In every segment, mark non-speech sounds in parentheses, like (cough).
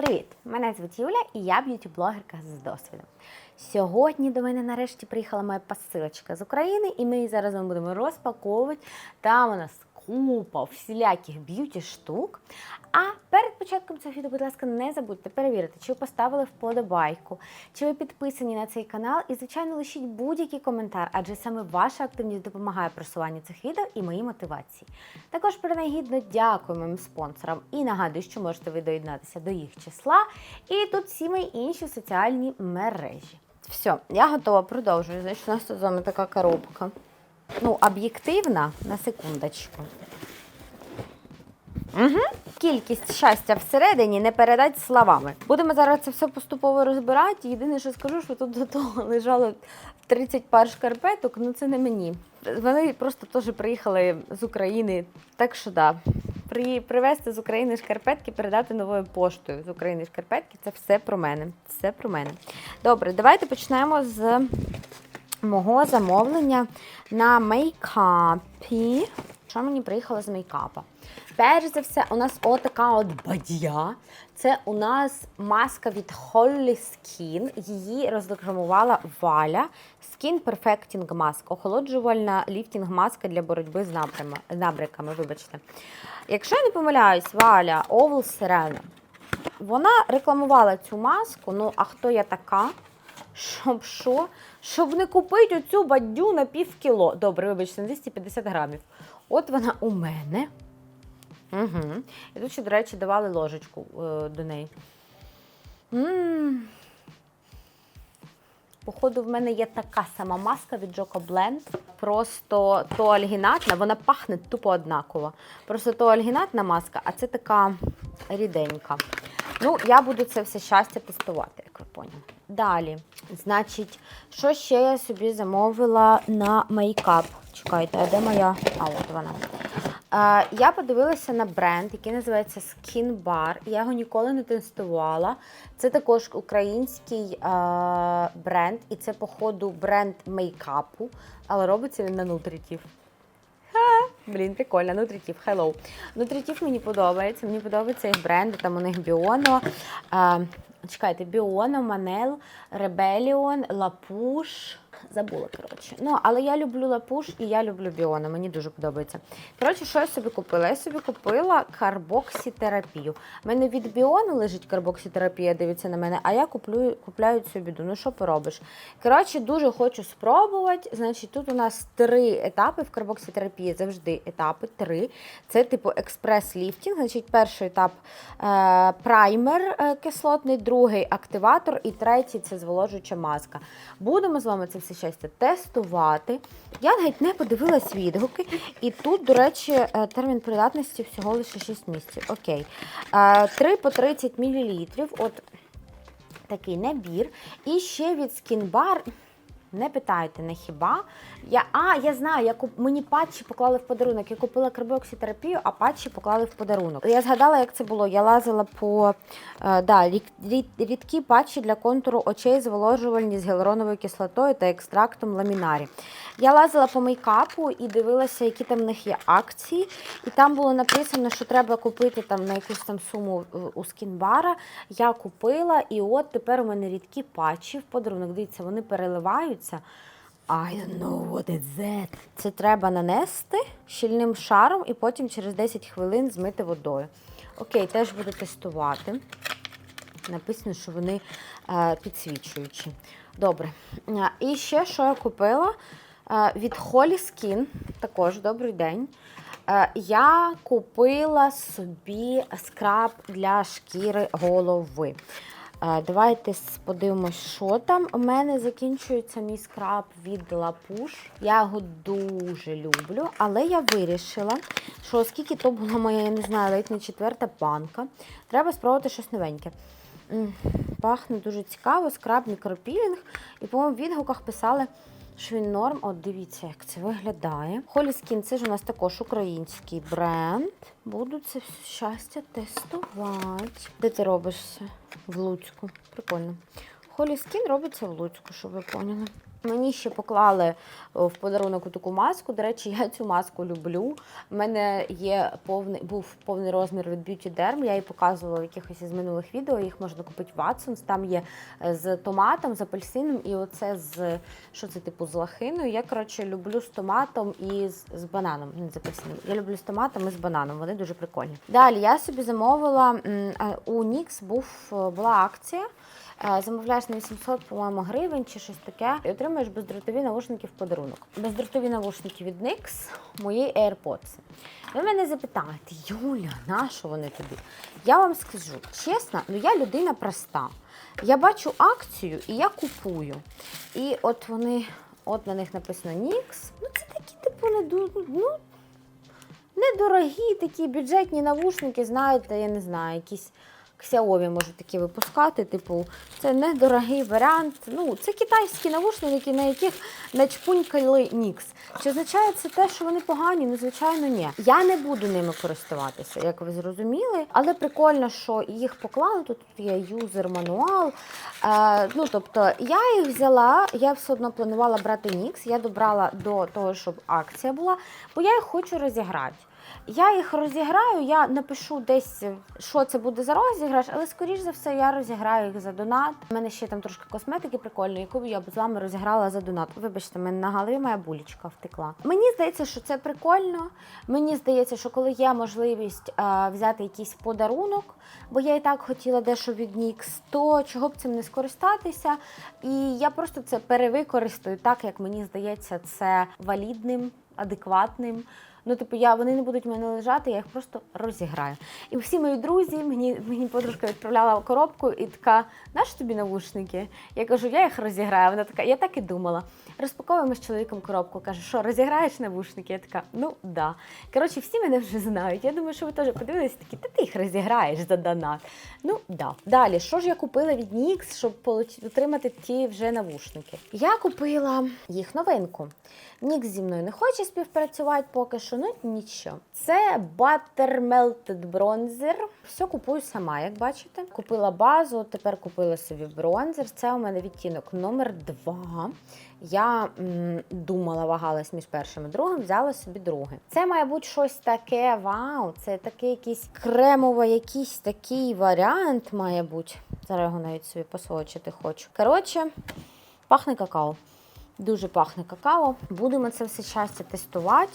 Привіт! Мене звуть Юля і я б'юті-блогерка з досвідом. Сьогодні до мене нарешті приїхала моя посилочка з України, і ми її зараз вам будемо розпаковувати. Там у нас купа всіляких б'юті штук. А перед початком цього відео, будь ласка, не забудьте перевірити, чи ви поставили вподобайку, чи ви підписані на цей канал. І, звичайно, лишіть будь-який коментар, адже саме ваша активність допомагає просуванню цих відео і моїй мотивації. Також принагідно дякую моїм спонсорам і нагадую, що можете ви доєднатися до їх числа. І тут всі мої інші соціальні мережі. Все, я готова, продовжую. Значить, у нас тут з вами така коробка. Ну, об'єктивна, на секундочку. Угу. Кількість щастя всередині не передать словами. Будемо зараз це все поступово розбирати. Єдине, що скажу, що тут до того лежало 30 пар шкарпеток, ну це не мені. Вони просто теж приїхали з України. Так що да. При, привезти з України шкарпетки, передати новою поштою з України шкарпетки це все про мене. Все про мене. Добре, давайте почнемо з мого замовлення на мейкапі. Що мені приїхало з мейкапа? Перш за все, у нас отака от бадья. Це у нас маска від Holly Skin. Її розрекламувала Валя. Skin Perfecting Mask. Охолоджувальна ліфтінг маска для боротьби з набрями, набряками. Вибачте. Якщо я не помиляюсь, Валя Овл Сирена. Вона рекламувала цю маску. Ну, а хто я така? Щоб що? Щоб не купити оцю бадю на пів кіло. Добре, вибачте, на 250 грамів. От вона у мене. Угу. І тут ще, до речі, давали ложечку е, до неї. М. Походу, в мене є така сама маска від Joko Blend. Просто то альгінатна, вона пахне тупо однаково. Просто то альгінатна маска, а це така ріденька. Ну, я буду це все щастя тестувати, як ви поняли. Далі, значить, що ще я собі замовила на мейкап? Чекайте, а де моя? А, от вона. Е, я подивилася на бренд, який називається Skin Bar. Я його ніколи не тестувала. Це також український е, бренд, і це, походу, бренд мейкапу, але робиться він на нутритів. Блін, прикольно, нутритів, hello. Нутритів мені подобається. Мені подобається їх бренди, там у них Біоно. Чекайте, Біоно, Манел, Ребеліон, Лапуш. Забула, коротше. Ну, але я люблю лапуш і я люблю біони, мені дуже подобається. Коротше, що я собі купила? Я собі купила карбоксітерапію. У мене від біону лежить карбоксітерапія, дивіться на мене, а я куплю, купляю цю біду. Ну, що поробиш? Коротше, дуже хочу спробувати. Значить, тут у нас три етапи в карбоксітерапії, завжди етапи три. Це типу експрес-ліфтінг. Значить, перший етап е, праймер е, кислотний, другий активатор і третій це зволожуюча маска. Будемо з вами це все щастя тестувати. Я навіть не подивилась відгуки. І тут, до речі, е, термін придатності всього лише 6 місяців. Окей. 3 по 30 мл. От такий набір. І ще від Skin Bar. Не питайте, не хіба. Я, А, я знаю, я куп... мені патчі поклали в подарунок. Я купила карбоксітерапію, а патчі поклали в подарунок. Я згадала, як це було. Я лазила по е, да, рід, рід, рідкі патчі для контуру очей, зволожувальні з гіалуроновою кислотою та екстрактом ламінарі. Я лазила по мейкапу і дивилася, які там в них є акції. І там було написано, що треба купити там на якусь там суму е, у скінбара. Я купила, і от тепер у мене рідкі патчі в подарунок. Дивіться, вони переливаються. I know what is that. Це треба нанести щільним шаром і потім через 10 хвилин змити водою. Окей, теж буду тестувати. Написано, що вони е, підсвічуючі. Добре. Е, І ще що я купила е, від Holy Skin, також добрий день. Я купила собі скраб для шкіри голови. Давайте подивимось, що там. У мене закінчується мій скраб від Лапуш. Я його дуже люблю, але я вирішила, що оскільки то була моя, я не знаю, ледь не четверта банка, треба спробувати щось новеньке. Пахне дуже цікаво, скраб мікропілінг. І, по-моєму, в відгуках писали, що норм. От дивіться, як це виглядає. Холі Скін це ж у нас також український бренд. Буду це все щастя тестувати. Де ти робишся? В Луцьку. Прикольно. Холі Скін робиться в Луцьку, щоб ви поняли. Мені ще поклали в подарунок таку маску. До речі, я цю маску люблю. У мене є повний був повний розмір від Beauty Derm. Я її показувала в якихось із минулих відео. Їх можна купити в Watsons. Там є е, з томатом, з апельсином, і оце з що це типу з лахиною. Я коротше люблю з томатом і з, з бананом. Не з апельсином. Я люблю з томатом і з бананом. Вони дуже прикольні. Далі я собі замовила у NYX був е, була акція. Е, Замовляєш на 800, по-моєму, гривень чи щось таке, і отримаєш бездротові навушники в подарунок. Бездротові навушники від NYX, мої AirPods. Ви мене запитаєте, Юля, на що вони тобі? Я вам скажу чесно, ну я людина проста. Я бачу акцію і я купую. І от вони, от на них написано NYX. Ну це такі, типу, не ну, недорогі такі бюджетні навушники, знаєте, я не знаю, якісь Xiaomi можуть такі випускати. Типу, це недорогий варіант. Ну, це китайські навушники, на яких начпунькали нікс. Чи означає це те, що вони погані? Ну, звичайно, ні. Я не буду ними користуватися, як ви зрозуміли. Але прикольно, що їх поклали. Тут є юзер-мануал. Е, ну, тобто, я їх взяла, я все одно планувала брати нікс. Я добрала до того, щоб акція була, бо я їх хочу розіграти. Я їх розіграю, я напишу десь, що це буде за розіграш, але скоріш за все я розіграю їх за донат. У мене ще там трошки косметики прикольної, яку я б з вами розіграла за донат. Вибачте, мене на голові моя булічка втекла. Мені здається, що це прикольно. Мені здається, що коли є можливість е, взяти якийсь подарунок, бо я і так хотіла дещо від NYX, то чого б цим не скористатися. І я просто це перевикористаю так, як мені здається, це валідним, адекватним. Ну, типу, я вони не будуть в мене лежати, я їх просто розіграю. І всі мої друзі, мені, мені подружка відправляла коробку і така, наш тобі навушники? Я кажу, я їх розіграю. Вона така, я так і думала. Розпаковуємо з чоловіком коробку. Каже, що розіграєш навушники? Я така, ну да. Коротше, всі мене вже знають. Я думаю, що ви теж подивилися такі, та ти їх розіграєш за донат. Ну да. Далі, що ж я купила від NYX, щоб отримати ті вже навушники? Я купила їх новинку. Нікс зі мною не хоче співпрацювати поки що, ну нічого. Це Butter Melted Bronzer. Все купую сама, як бачите. Купила базу, тепер купила собі бронзер. Це у мене відтінок номер 2. Я м, думала, вагалась між першим і другим, взяла собі другий. Це має бути щось таке, вау, це такий якийсь кремовий, якийсь такий варіант має бути. Зараз його навіть собі посвочити хочу. Коротше, пахне какао. Дуже пахне какао. Будемо це все щастя тестувати.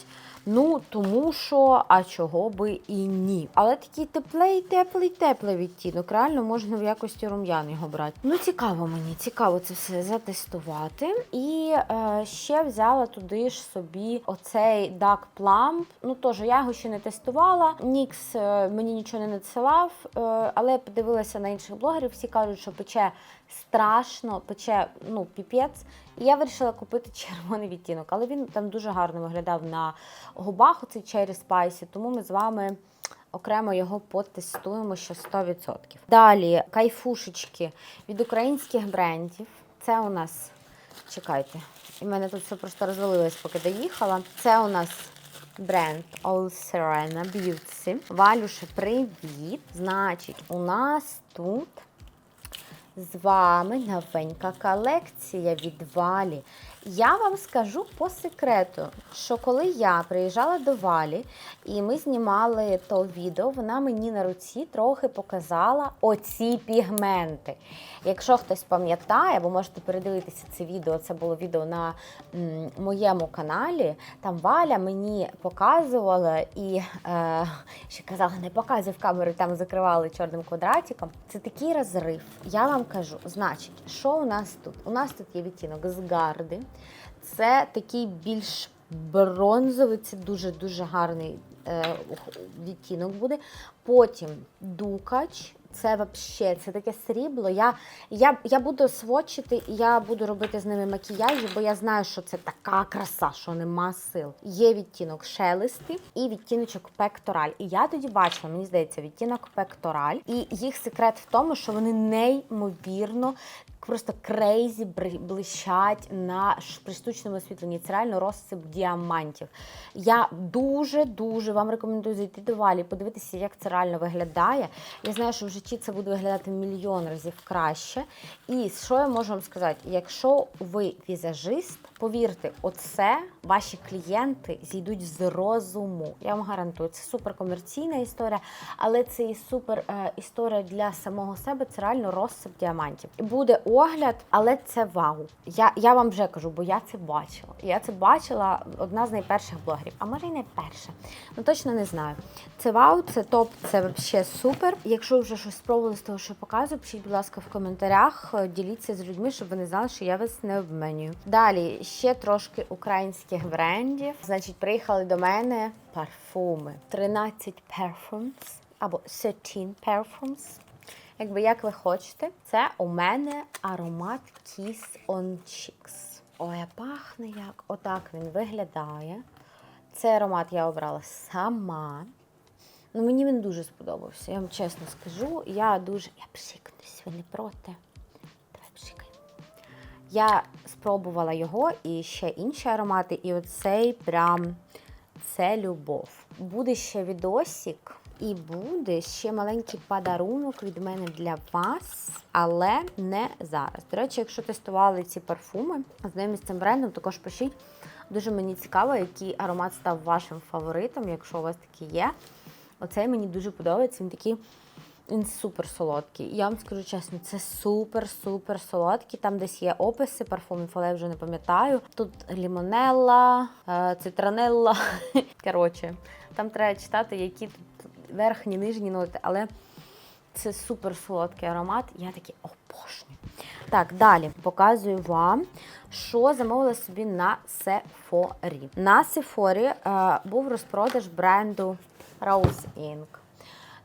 Ну, тому що, а чого би і ні. Але такий теплий, теплий, теплий відтінок. Реально можна в якості рум'ян його брати. Ну, цікаво мені, цікаво це все затестувати. І е, ще взяла туди ж собі оцей Dark Plum. Ну, теж я його ще не тестувала. Нікс е, мені нічого не надсилав, е, але я подивилася на інших блогерів. Всі кажуть, що пече страшно, пече ну, піпець. І я вирішила купити червоний відтінок, але він там дуже гарно виглядав на губах, оцей Cherry Spicy, тому ми з вами окремо його потестуємо ще 100%. Далі кайфушечки від українських брендів. Це у нас, чекайте, і мене тут все просто розвалилось, поки доїхала. Це у нас бренд All Serena Beauty. Валюша, привіт! Значить, у нас тут з вами новенька колекція від Валі. Я вам скажу по секрету, що коли я приїжджала до Валі і ми знімали то відео, вона мені на руці трохи показала оці пігменти. Якщо хтось пам'ятає, ви можете передивитися це відео, це було відео на моєму каналі. Там Валя мені показувала і е, ще казала, не показуй в камеру, там закривали чорним квадратиком. Це такий розрив. Я вам кажу, значить, що у нас тут? У нас тут є відтінок з гарди. Це такий більш бронзовий, це дуже-дуже гарний е, відтінок буде. Потім дукач. Це вообще, це таке срібло. Я, я, я буду свочити і я буду робити з ними макіяжі, бо я знаю, що це така краса, що нема сил. Є відтінок шелести і відтіночок пектораль. І я тоді бачила, мені здається, відтінок пектораль. І їх секрет в тому, що вони неймовірно просто крейзі блищать на ш- при штучному освітленні. Це реально розсип діамантів. Я дуже-дуже вам рекомендую зайти до Валі, подивитися, як це реально виглядає. Я знаю, що в житті це буде виглядати мільйон разів краще. І що я можу вам сказати? Якщо ви візажист, повірте, оце ваші клієнти зійдуть з розуму. Я вам гарантую, це супер комерційна історія, але це і супер е, історія для самого себе. Це реально розсип діамантів. Буде огляд, але це вау. Я, я вам вже кажу, бо я це бачила. Я це бачила одна з найперших блогерів, а може й не перша. Ну точно не знаю. Це вау, це топ, це взагалі супер. Якщо вже щось спробували з того, що показую, пишіть, будь ласка, в коментарях, е, діліться з людьми, щоб вони знали, що я вас не обманюю. Далі ще трошки українських брендів. Значить, приїхали до мене парфуми. 13 perfumes або 13 perfumes. Якби як ви хочете, це у мене аромат Kiss on Cheeks. Ой, пахне як. Отак він виглядає. Цей аромат я обрала сама. Ну, мені він дуже сподобався, я вам чесно скажу. Я дуже. Я пшикнусь, ви не проти. Давай пшикай. Я спробувала його і ще інші аромати, і оцей прям це любов. Буде ще відосик, і буде ще маленький подарунок від мене для вас, але не зараз. До речі, якщо тестували ці парфуми з ними з цим брендом, також пишіть. Дуже мені цікаво, який аромат став вашим фаворитом, якщо у вас такий є. Оцей мені дуже подобається. Він такий він супер солодкий. Я вам скажу чесно, це супер-супер солодкий. Там десь є описи парфумів, але я вже не пам'ятаю. Тут лімонелла, е, цитронелла. (laughs) Коротше, там треба читати, які тут верхні, нижні ноти, але це супер солодкий аромат. Я такий обожнюю. Так, далі показую вам, що замовила собі на Сефорі. На Сефорі е, був розпродаж бренду Rose Inc.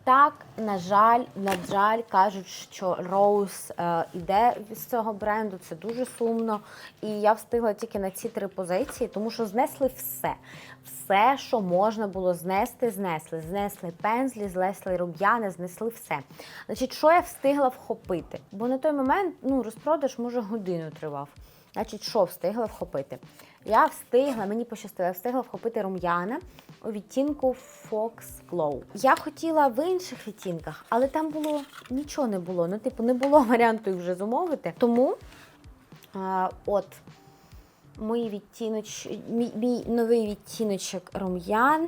Так, на жаль, на жаль, кажуть, що Rose е, іде з цього бренду. Це дуже сумно. І я встигла тільки на ці три позиції, тому що знесли все. Все, що можна було знести, знесли. Знесли пензлі, знесли рум'яни, знесли все. Значить, що я встигла вхопити? Бо на той момент ну, розпродаж, може, годину тривав. Значить, що встигла вхопити? Я встигла, мені пощастило, я встигла вхопити рум'яна у відтінку Fox Glow. Я хотіла в інших відтінках, але там було нічого не було. Ну, типу, не було варіанту їх вже замовити. Тому а, от мій відтіноч, мій, мій новий відтіночок рум'ян.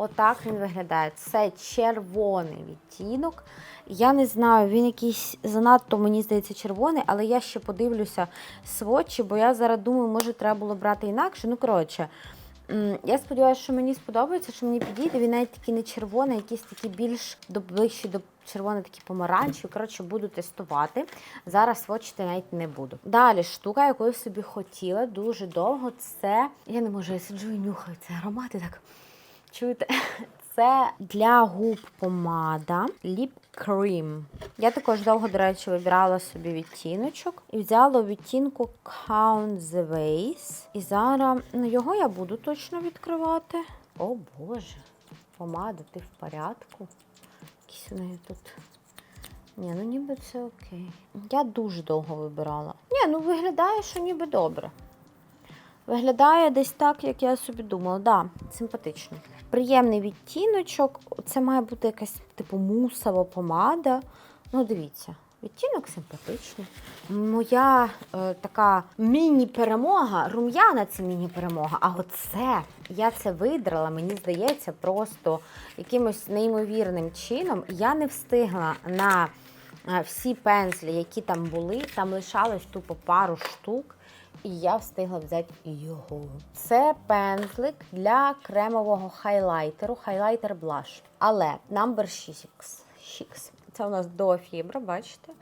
Отак він виглядає. Це червоний відтінок. Я не знаю, він якийсь занадто, мені здається, червоний, але я ще подивлюся свочі, бо я зараз думаю, може, треба було брати інакше. Ну, коротше, я сподіваюся, що мені сподобається, що мені підійде. Він навіть такий не червоний, якийсь такий більш до ближче до червоний, такий помаранчевий. Коротше, буду тестувати. Зараз свочити навіть не буду. Далі штука, яку я собі хотіла дуже довго, це. Я не можу, я сиджу і нюхаю ці аромати так. Чуєте? (laughs) Це для губ помада Lip Cream. Я також довго, до речі, вибирала собі відтіночок і взяла відтінку Count the Ways. І зараз ну, його я буду точно відкривати. О Боже, помада, ти в порядку? Якісь у неї тут. Ні, ну ніби це окей. Я дуже довго вибирала. Ні, ну виглядає, що ніби добре. Виглядає десь так, як я собі думала. Да, симпатично. Приємний відтіночок. Це має бути якась типу мусова помада. Ну, дивіться, відтінок симпатичний. Моя е, така міні-перемога, рум'яна це міні-перемога. А оце я це видрала, мені здається, просто якимось неймовірним чином. Я не встигла на е, всі пензлі, які там були, там лишалось тупо пару штук. І я встигла взяти його. Це пензлик для кремового хайлайтеру, хайлайтер блаш. Але number 6. 6. Це у нас до фібра, бачите?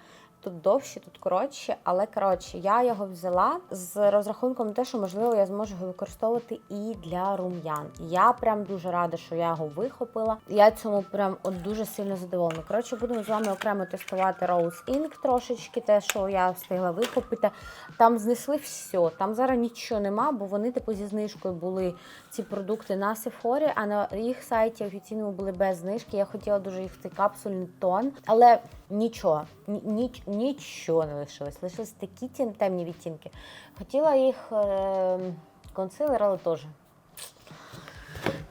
Тут довші, тут коротші, але коротше, я його взяла з розрахунком на те, що можливо я зможу його використовувати і для рум'ян. Я прям дуже рада, що я його вихопила. Я цьому прям от дуже сильно задоволена. Коротше, будемо з вами окремо тестувати Rose Ink трошечки, те, що я встигла вихопити. Там знесли все. Там зараз нічого нема, бо вони типу зі знижкою були ці продукти на Sephora, а на їх сайті офіційному були без знижки. Я хотіла дуже їх в цей капсульний тон, але. Нічого, ні, ніч- нічого не лишилось. Лишились такі темні відтінки. Хотіла їх е, консилер, але теж.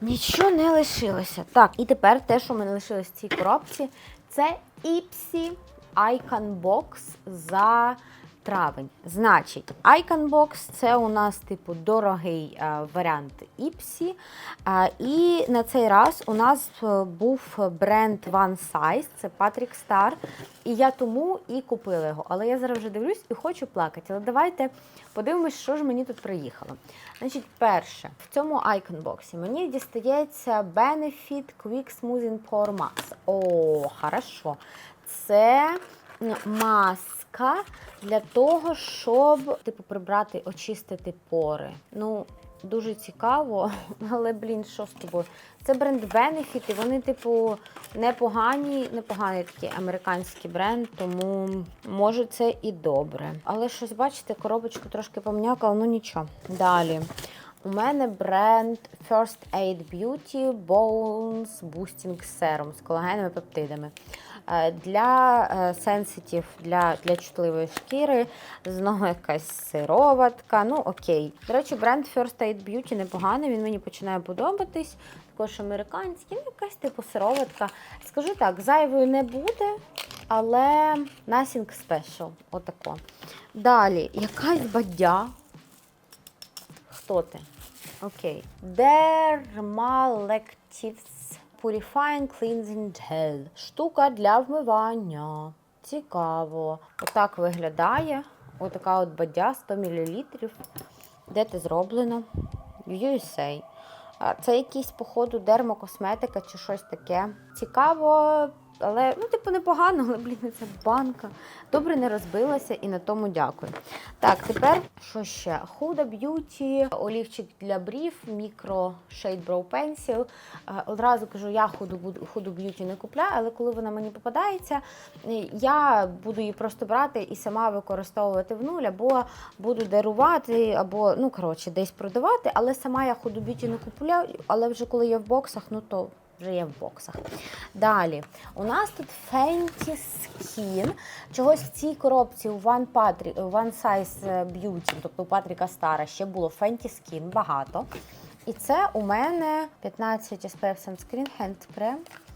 Нічого не лишилося. Так, і тепер те, що в мене лишилось в цій коробці, це Ipsy Icon Box за травень. Значить, Icon це у нас, типу, дорогий е, варіант Ipsy. Е, і на цей раз у нас е, був бренд One Size, це Patrick Star. І я тому і купила його. Але я зараз вже дивлюсь і хочу плакати. Але давайте подивимось, що ж мені тут приїхало. Значить, перше, в цьому Icon мені дістається Benefit Quick Smoothing Pore Max. О, хорошо. Це м, маска для того, щоб типу прибрати, очистити пори. Ну, дуже цікаво, (laughs) але блін, що з тобою? Це бренд Benefit, і вони, типу, непогані, непоганий такий американський бренд, тому може це і добре. Але щось, бачите, коробочку трошки пом'якала, ну нічого. Далі. У мене бренд First Aid Beauty Bones Boosting Serum з колагеновими пептидами. Е, Для е, сенситів, для, для чутливої шкіри, знову якась сироватка. Ну, окей. До речі, бренд First Aid Beauty непоганий, він мені починає подобатись. Також американський, ну, якась типу сироватка. Скажу так, зайвою не буде, але nothing special. Отако. Далі, якась бадя. Хто ти? Окей. Dermalectives Purifying Cleansing Gel. Штука для вмивання. Цікаво. Отак виглядає. Отака от бадя 100 мл. Де це зроблено? USA. Це якийсь, походу, дермокосметика чи щось таке. Цікаво, але ну, типу, непогано, але блін, це банка. Добре не розбилася і на тому дякую. Так, тепер що ще? Huda Beauty, олівчик для брів, мікро Shade Brow Pencil. Е, Одразу кажу, я Huda, Beauty не купляю, але коли вона мені попадається, е, я буду її просто брати і сама використовувати в нуль, або буду дарувати, або, ну, коротше, десь продавати, але сама я Huda Beauty не купляю, але вже коли є в боксах, ну то вже є в боксах. Далі, у нас тут Fenty Skin. Чогось в цій коробці у One, Patri, One Size Beauty, тобто у Патріка Стара, ще було Fenty Skin багато. І це у мене 15 SPF Sunscreen Hand Cream.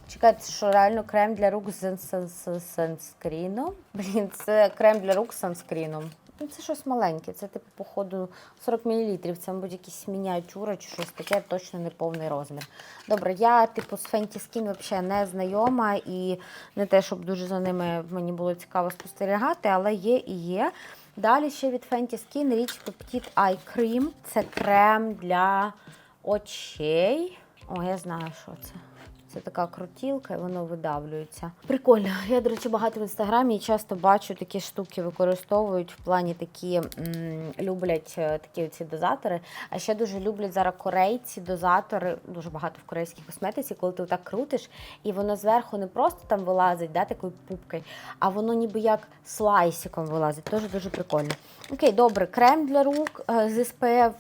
Чекайте, що реально крем для рук з сан- сан- санскріном. Блін, це крем для рук з санскріном. Ну, це щось маленьке, це типу, походу, 40 мл. Це, мабуть, якісь мініатюра чи щось таке, точно не повний розмір. Добре, я, типу, з Fenty Skin взагалі не знайома і не те, щоб дуже за ними мені було цікаво спостерігати, але є і є. Далі ще від Fenty Skin Rich Peptide Eye Cream. Це крем для очей. О, я знаю, що це. Це така крутілка, і воно видавлюється. Прикольно. Я, до речі, багато в інстаграмі і часто бачу такі штуки використовують в плані такі м, люблять е, такі ці дозатори. А ще дуже люблять зараз корейці дозатори, дуже багато в корейській косметиці, коли ти так крутиш, і воно зверху не просто там вилазить, да, такою пупкою, а воно ніби як слайсиком вилазить. Теж дуже прикольно. Окей, добре, крем для рук е, з SPF.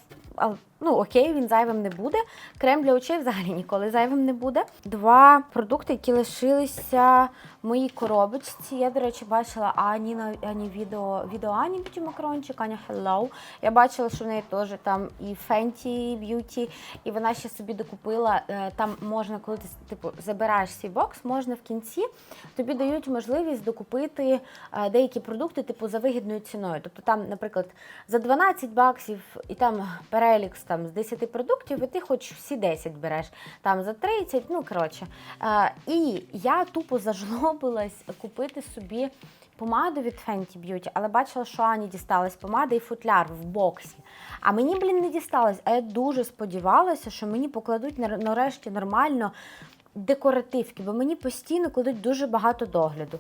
Ну, окей, він зайвим не буде. Крем для очей взагалі ніколи зайвим не буде. Два продукти, які лишилися в моїй коробочці. Я, до речі, бачила Ані на Ані відео, відео Ані Beauty Макрончик, Аня Hello. Я бачила, що в неї теж там і Fenty Beauty, і вона ще собі докупила. е, Там можна, коли ти типу забираєш свій бокс, можна в кінці тобі дають можливість докупити е, деякі продукти, типу за вигідною ціною. Тобто там, наприклад, за 12 баксів і там перелік там з 10 продуктів, і ти хоч всі 10 береш. Там за 30, ну коротше. Е, І я тупо зажлобилась купити собі помаду від Fenty Beauty, але бачила, що Ані дісталась помада і футляр в боксі. А мені, блін, не дісталось. А я дуже сподівалася, що мені покладуть нарешті нормально декоративки, бо мені постійно кладуть дуже багато догляду.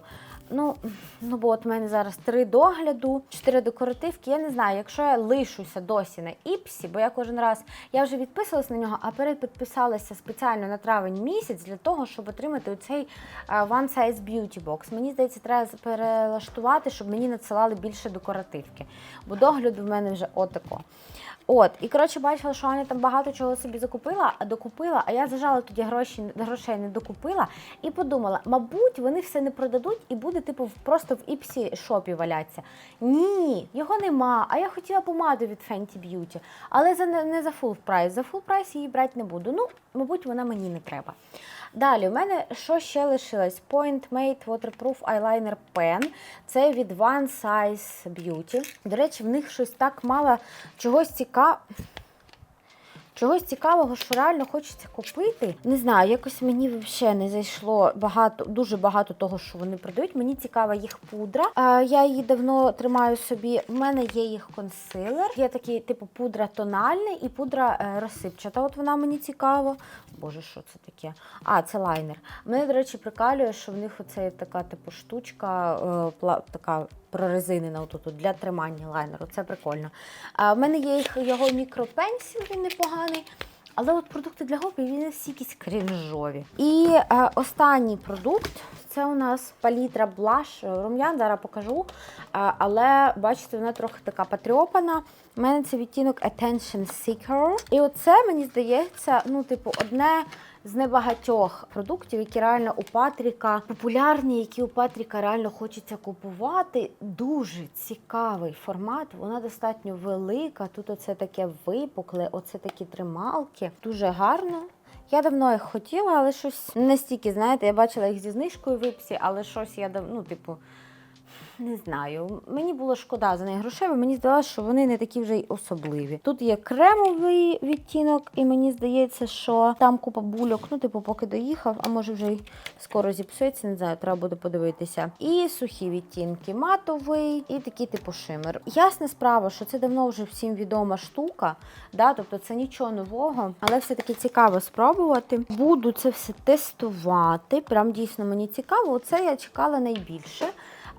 Ну, ну бо от в мене зараз три догляду, чотири декоративки. Я не знаю, якщо я лишуся досі на Іпсі, бо я кожен раз я вже відписалась на нього, а перепідписалася спеціально на травень місяць для того, щоб отримати оцей е, One Size Beauty Box. Мені здається, треба перелаштувати, щоб мені надсилали більше декоративки. Бо догляду в мене вже отако. От, і коротше, бачила, що Аня там багато чого собі закупила, а докупила, а я зажала тоді гроші, грошей не докупила і подумала, мабуть, вони все не продадуть і буде типу, просто в Іпсі шопі валятися. Ні, його нема. А я хотіла помаду від Fenty Beauty, але за не, за full прайс. За full прайс її брати не буду. Ну, мабуть, вона мені не треба. Далі, у мене що ще лишилось? Point Made Waterproof Eyeliner Pen. Це від One Size Beauty. До речі, в них щось так мало чогось цікавого. Чогось цікавого, що реально хочеться купити. Не знаю, якось мені взагалі не зайшло багато, дуже багато того, що вони продають. Мені цікава їх пудра. А, я її давно тримаю собі. У мене є їх консилер. Є такий типу пудра тональний і пудра е, розсипчата. От вона мені цікава. Боже, що це таке? А, це лайнер. Мене, до речі, прикалює, що в них оце така типу штучка, е, така прорезинена отут для тримання лайнеру. Це прикольно. А в мене є його мікропенсіл, він непоганий. Але от продукти для губ вони всі якісь крінжові. І е, останній продукт це у нас палітра блаш рум'ян, зараз покажу. Е, але бачите, вона трохи така потрьопана. У мене це відтінок Attention Seeker. І оце, мені здається, ну, типу, одне з небагатьох продуктів, які реально у Патріка популярні, які у Патріка реально хочеться купувати. Дуже цікавий формат. Вона достатньо велика. Тут оце таке випукле, оце такі трималки. Дуже гарно. Я давно їх хотіла, але щось не стільки, знаєте, я бачила їх зі знижкою в Іпсі, але щось я дав, ну, типу, не знаю. Мені було шкода за неї грошей, бо мені здалося, що вони не такі вже й особливі. Тут є кремовий відтінок, і мені здається, що там купа бульок, ну, типу, поки доїхав, а може вже й скоро зіпсується, не знаю, треба буде подивитися. І сухі відтінки, матовий, і такий типу шимер. Ясна справа, що це давно вже всім відома штука, да? тобто це нічого нового, але все-таки цікаво спробувати. Буду це все тестувати. Прям дійсно мені цікаво. Оце я чекала найбільше.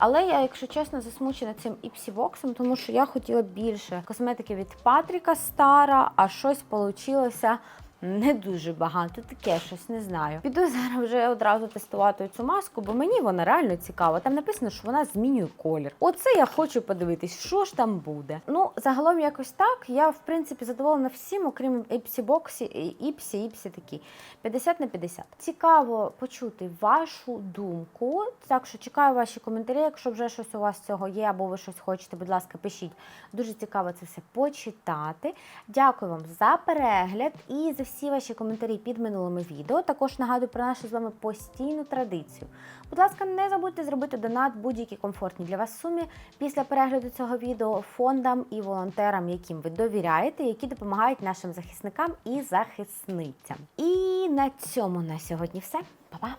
Але я, якщо чесно, засмучена цим іпсівоксом, тому що я хотіла більше косметики від Патріка Стара, а щось получилося не дуже багато. Таке щось не знаю. Піду зараз вже одразу тестувати цю маску, бо мені вона реально цікава. Там написано, що вона змінює колір. Оце я хочу подивитись, що ж там буде. Ну, загалом якось так. Я в принципі задоволена всім, окрім іпсі боксі, іпсі, іпсі такі. 50 на 50. Цікаво почути вашу думку. Так що чекаю ваші коментарі. Якщо вже щось у вас з цього є, або ви щось хочете, будь ласка, пишіть. Дуже цікаво це все почитати. Дякую вам за перегляд і за всі ваші коментарі під минулими відео. Також нагадую про нашу з вами постійну традицію. Будь ласка, не забудьте зробити донат будь-які комфортні для вас сумі після перегляду цього відео фондам і волонтерам, яким ви довіряєте, які допомагають нашим захисникам і захисницям. І на цьому на сьогодні все. Па-па!